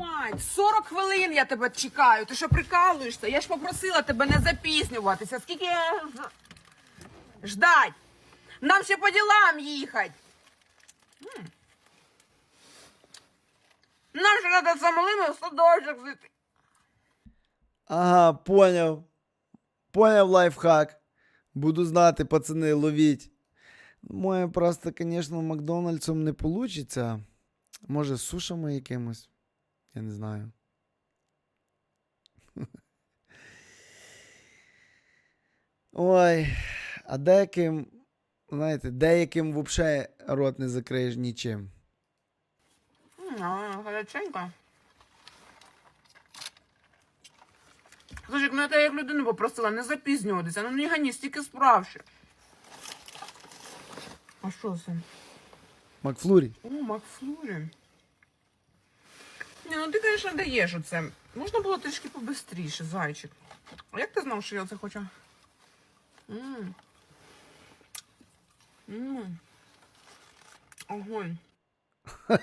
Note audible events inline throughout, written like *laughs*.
мать, 40 хвилин я тебе чекаю. Ти що прикалуєшся? Я ж попросила тебе не запізнюватися. Скільки я ждать? Нам ще по ділам їхати. Нам ще треба самолими в садочок зайти. Ага, поняв. Поняв лайфхак. Буду знати, пацани, ловіть. Моє просто, звісно, Макдональдсом не вийде. Може, з сушами якимось. Я не знаю. Ой, а деяким, знаєте, деяким взагалі рот не закриєш нічим. Гаряченько. Слушай, ну я тебе як людину попросила не запізнюватися. Ну не гані, стільки справ ще. А що це? Макфлурі. О, Макфлурі. Ні, ну ти, звісно, даєш оце. Можна було трішки побистріше, зайчик. А як ти знав, що я це хочу? Мм. Мм. Огонь. *laughs*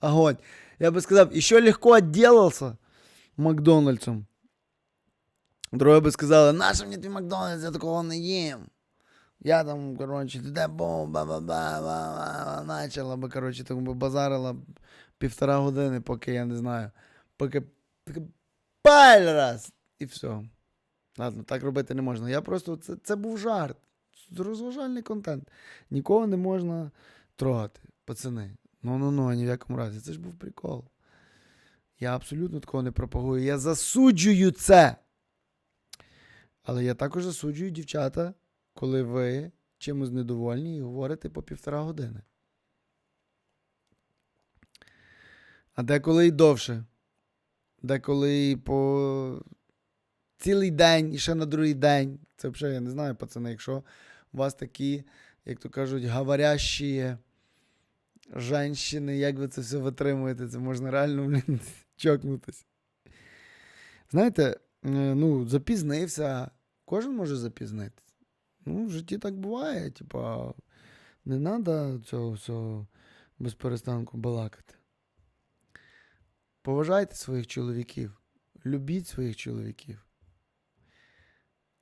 Огонь. Я бы сказал, еще легко отделался Макдональдсом. Другой бы сказала, наша мне ты Макдональдс, я такого не ем. Я там, короче, туди бом, ба ба ба ба начала би, короче, так би базарила півтора години, поки я не знаю. Поки, паль раз. І все. Ладно, так робити не можна. Я просто, це, це був жарт. Розважальний контент. Нікого не можна трогати, пацани. Ну ну ну, ні в якому разі. Це ж був прикол. Я абсолютно такого не пропагую. Я засуджую це. Але я також засуджую дівчата, коли ви чимось недовольні і говорите по півтора години. А деколи і довше. Деколи і по цілий день, і ще на другий день. Це взагалі, я не знаю, пацани, якщо у вас такі, як то кажуть, говорящі женщини, як ви це все витримуєте, це можна реально блін, *laughs* чокнутися. Знаєте, е, ну, запізнився, кожен може запізнитися. Ну, в житті так буває. Типа, не треба цього всього без балакати. Поважайте своїх чоловіків, любіть своїх чоловіків.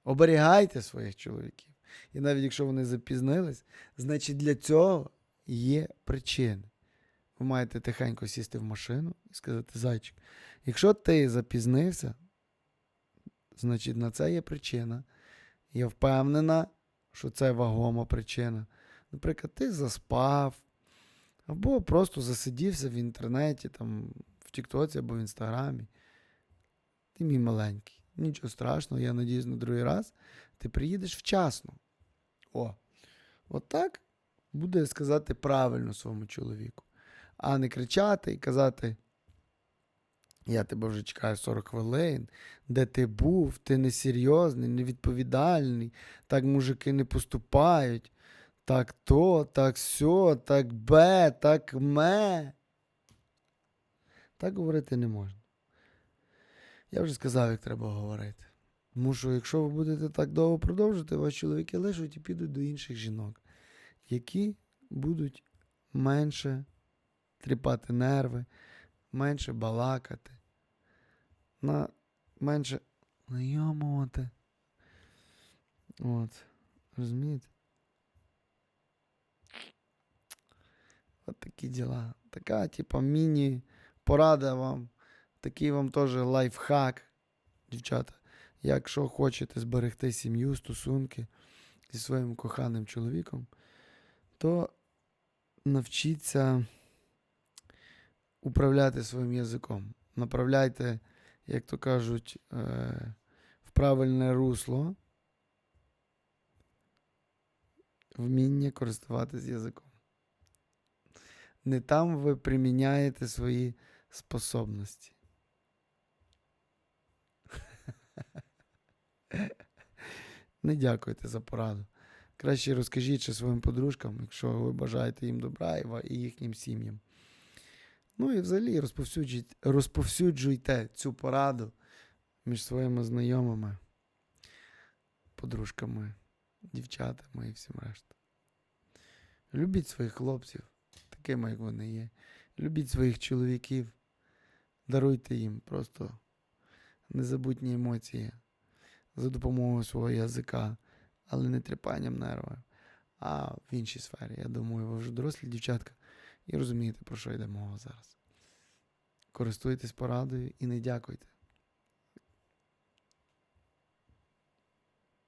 Оберігайте своїх чоловіків. І навіть якщо вони запізнились, значить для цього є причини. Ви маєте тихенько сісти в машину і сказати, зайчик, якщо ти запізнився, значить на це є причина. Я впевнена, що це вагома причина. Наприклад, ти заспав, або просто засидівся в інтернеті, там, в Тіктоці або в Інстаграмі. Ти мій маленький. Нічого страшного, я надіюсь, на другий раз ти приїдеш вчасно. О, отак буде сказати правильно своєму чоловіку, а не кричати і казати. Я тебе вже чекаю 40 хвилин, де ти був, ти несерйозний, невідповідальний, так мужики не поступають. Так то, так сьо, так бе, так ме. Так говорити не можна. Я вже сказав, як треба говорити. Тому що якщо ви будете так довго продовжувати, ваші чоловіки лишать і підуть до інших жінок, які будуть менше тріпати нерви, менше балакати, на менше знайомувати. От. Розумієте? От такі діла. Така, типа, міні-порада вам. Такий вам теж лайфхак, дівчата. Якщо хочете зберегти сім'ю, стосунки зі своїм коханим чоловіком, то навчіться управляти своїм язиком. Направляйте, як то кажуть, е, в правильне русло вміння користуватись язиком. Не там ви приміняєте свої способності. Не дякуйте за пораду. Краще розкажіть ще своїм подружкам, якщо ви бажаєте їм добра і їхнім сім'ям. Ну і взагалі розповсюджуйте, розповсюджуйте цю пораду між своїми знайомими, подружками, дівчатами і всім решта. Любіть своїх хлопців, такими, як вони є. Любіть своїх чоловіків. даруйте їм просто незабутні емоції за допомогою свого язика, але не тріпанням нервів, а в іншій сфері. Я думаю, ви вже дорослі дівчатка і розумієте, про що йде мова зараз. Користуйтесь порадою і не дякуйте.